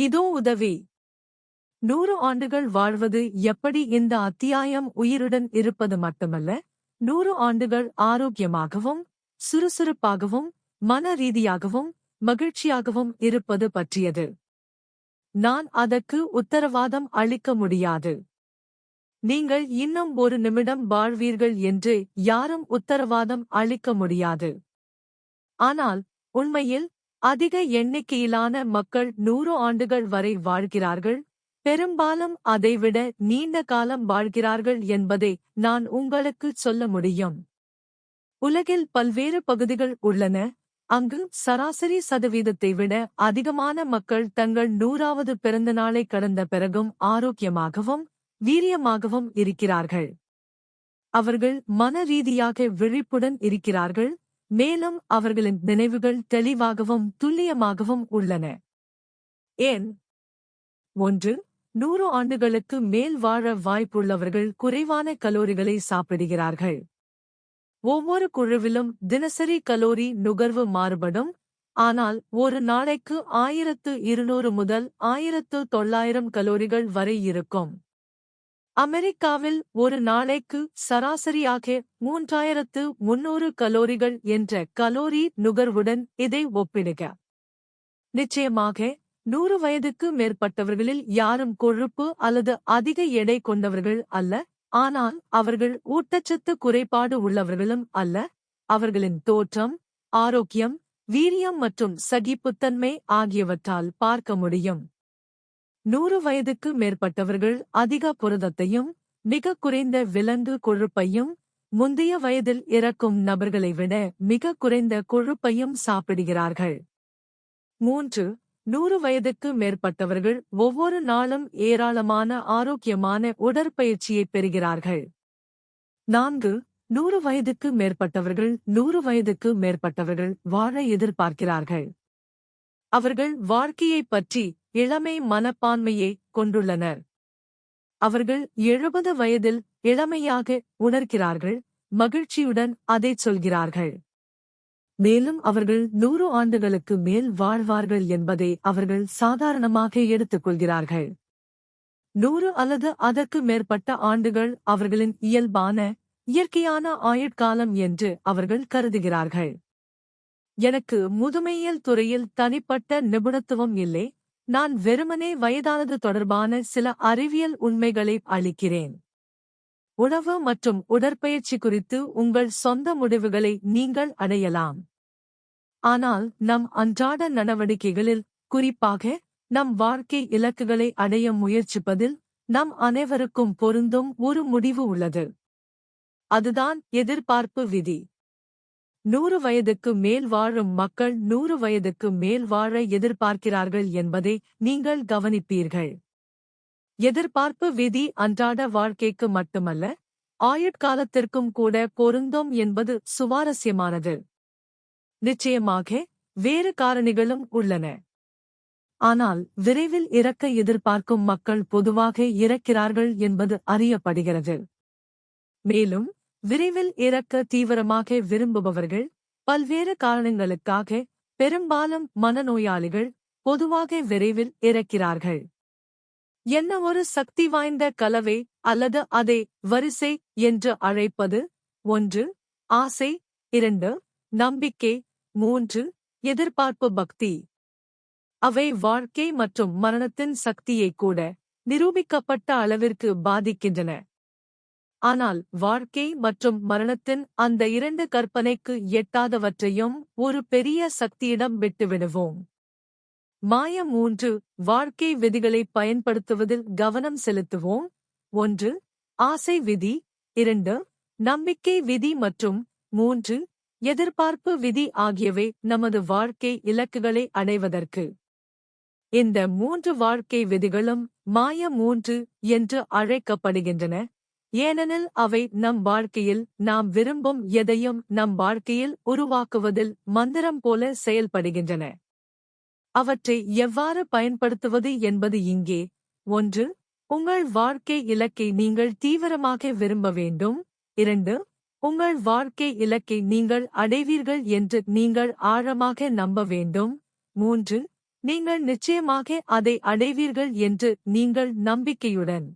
இதோ உதவி. நூறு ஆண்டுகள் வாழ்வது எப்படி இந்த அத்தியாயம் உயிருடன் இருப்பது மட்டுமல்ல நூறு ஆண்டுகள் ஆரோக்கியமாகவும் சுறுசுறுப்பாகவும் மன ரீதியாகவும் மகிழ்ச்சியாகவும் இருப்பது பற்றியது. நான் அதற்கு உத்தரவாதம் அளிக்க முடியாது. நீங்கள் இன்னும் ஒரு நிமிடம் வாழ்வீர்கள் என்று யாரும் உத்தரவாதம் அளிக்க முடியாது. ஆனால் உண்மையில் அதிக எண்ணிக்கையிலான மக்கள் நூறு ஆண்டுகள் வரை வாழ்கிறார்கள். பெரும்பாலும் அதைவிட நீண்ட காலம் வாழ்கிறார்கள் என்பதை நான் உங்களுக்குச் சொல்ல முடியும். உலகில் பல்வேறு பகுதிகள் உள்ளன. அங்கு சராசரி சதவீதத்தை விட அதிகமான மக்கள் தங்கள் நூறாவது பிறந்த நாளை கடந்த பிறகும் ஆரோக்கியமாகவும் வீரியமாகவும் இருக்கிறார்கள். அவர்கள் மன ரீதியாக விழிப்புடன் இருக்கிறார்கள். மேலும் அவர்களின் நினைவுகள் தெளிவாகவும் துல்லியமாகவும் உள்ளன. ஏன் ஒன்று. நூறு ஆண்டுகளுக்கு மேல் வாழ வாய்ப்புள்ளவர்கள் குறைவான கலோரிகளை சாப்பிடுகிறார்கள். ஒவ்வொரு குழுவிலும் தினசரி கலோரி நுகர்வு மாறுபடும். ஆனால் ஒரு நாளைக்கு ஆயிரத்து இருநூறு முதல் ஆயிரத்து தொள்ளாயிரம் கலோரிகள் வரை இருக்கும். அமெரிக்காவில் ஒரு நாளைக்கு சராசரியாக மூன்றாயிரத்து முன்னூறு கலோரிகள் என்ற கலோரி நுகர்வுடன் இதை ஒப்பிடுக. நிச்சயமாக நூறு வயதுக்கு மேற்பட்டவர்களில் யாரும் கொழுப்பு அல்லது அதிக எடை கொண்டவர்கள் அல்ல ஆனால் அவர்கள் ஊட்டச்சத்து குறைபாடு உள்ளவர்களும் அல்ல. அவர்களின் தோற்றம் ஆரோக்கியம் வீரியம் மற்றும் சகிப்புத்தன்மை ஆகியவற்றால் பார்க்க முடியும். நூறு வயதுக்கு மேற்பட்டவர்கள் அதிக புரதத்தையும் மிக குறைந்த விலங்கு கொழுப்பையும் முந்தைய வயதில் இறக்கும் நபர்களை விட மிக குறைந்த கொழுப்பையும் சாப்பிடுகிறார்கள். மூன்று நூறு வயதுக்கு மேற்பட்டவர்கள் ஒவ்வொரு நாளும் ஏராளமான ஆரோக்கியமான உடற்பயிற்சியை பெறுகிறார்கள். நான்கு நூறு வயதுக்கு மேற்பட்டவர்கள் நூறு வயதுக்கு மேற்பட்டவர்கள் வாழ எதிர்பார்க்கிறார்கள். அவர்கள் வாழ்க்கையைப் பற்றி இளமை மனப்பான்மையை கொண்டுள்ளனர். அவர்கள் எழுபது வயதில் இளமையாக உணர்கிறார்கள் மகிழ்ச்சியுடன் அதைச் சொல்கிறார்கள். மேலும் அவர்கள் நூறு ஆண்டுகளுக்கு மேல் வாழ்வார்கள் என்பதை அவர்கள் சாதாரணமாக எடுத்துக்கொள்கிறார்கள் நூறு அல்லது அதற்கு மேற்பட்ட ஆண்டுகள் அவர்களின் இயல்பான இயற்கையான ஆயுட்காலம் என்று அவர்கள் கருதுகிறார்கள். எனக்கு முதுமையியல் துறையில் தனிப்பட்ட நிபுணத்துவம் இல்லை நான் வெறுமனே வயதானது தொடர்பான சில அறிவியல் உண்மைகளை அளிக்கிறேன். உணவு மற்றும் உடற்பயிற்சி குறித்து உங்கள் சொந்த முடிவுகளை நீங்கள் அடையலாம். ஆனால் நம் அன்றாட நடவடிக்கைகளில் குறிப்பாக நம் வாழ்க்கை இலக்குகளை அடைய முயற்சிப்பதில் நம் அனைவருக்கும் பொருந்தும் ஒரு முடிவு உள்ளது. அதுதான் எதிர்பார்ப்பு விதி. நூறு வயதுக்கு மேல் வாழும் மக்கள் நூறு வயதுக்கு மேல் வாழ எதிர்பார்க்கிறார்கள் என்பதை நீங்கள் கவனிப்பீர்கள். எதிர்பார்ப்பு விதி அன்றாட வாழ்க்கைக்கு மட்டுமல்ல ஆயுட்காலத்திற்கும் கூட பொருந்தும் என்பது சுவாரஸ்யமானது. நிச்சயமாக வேறு காரணிகளும் உள்ளன. ஆனால் விரைவில் இறக்க எதிர்பார்க்கும் மக்கள் பொதுவாக இறக்கிறார்கள் என்பது அறியப்படுகிறது. மேலும் விரைவில் இறக்க தீவிரமாக விரும்புபவர்கள் பல்வேறு காரணங்களுக்காக பெரும்பாலும் மனநோயாளிகள் பொதுவாக விரைவில் இறக்கிறார்கள். என்ன ஒரு சக்தி வாய்ந்த கலவை அல்லது அதை வரிசை என்று அழைப்பது? ஒன்று ஆசை. இரண்டு நம்பிக்கை. மூன்று எதிர்பார்ப்பு பக்தி. அவை வாழ்க்கை மற்றும் மரணத்தின் சக்தியை கூட நிரூபிக்கப்பட்ட அளவிற்கு பாதிக்கின்றன. ஆனால் வாழ்க்கை மற்றும் மரணத்தின் அந்த இரண்டு கற்பனைக்கு எட்டாதவற்றையும் ஒரு பெரிய சக்தியிடம் விட்டுவிடுவோம். மாய மூன்று வாழ்க்கை விதிகளை பயன்படுத்துவதில் கவனம் செலுத்துவோம். ஒன்று ஆசை விதி. இரண்டு நம்பிக்கை விதி மற்றும் மூன்று எதிர்பார்ப்பு விதி ஆகியவை நமது வாழ்க்கை இலக்குகளை அடைவதற்கு. இந்த மூன்று வாழ்க்கை விதிகளும் மாய மூன்று என்று அழைக்கப்படுகின்றன. ஏனெனில் அவை நம் வாழ்க்கையில் நாம் விரும்பும் எதையும் நம் வாழ்க்கையில் உருவாக்குவதில் மந்திரம் போல செயல்படுகின்றன. அவற்றை எவ்வாறு பயன்படுத்துவது என்பது இங்கே. ஒன்று உங்கள் வாழ்க்கை இலக்கை நீங்கள் தீவிரமாக விரும்ப வேண்டும். இரண்டு உங்கள் வாழ்க்கை இலக்கை நீங்கள் அடைவீர்கள் என்று நீங்கள் ஆழமாக நம்ப வேண்டும். மூன்று நீங்கள் நிச்சயமாக அதை அடைவீர்கள் என்று நீங்கள் நம்பிக்கையுடன்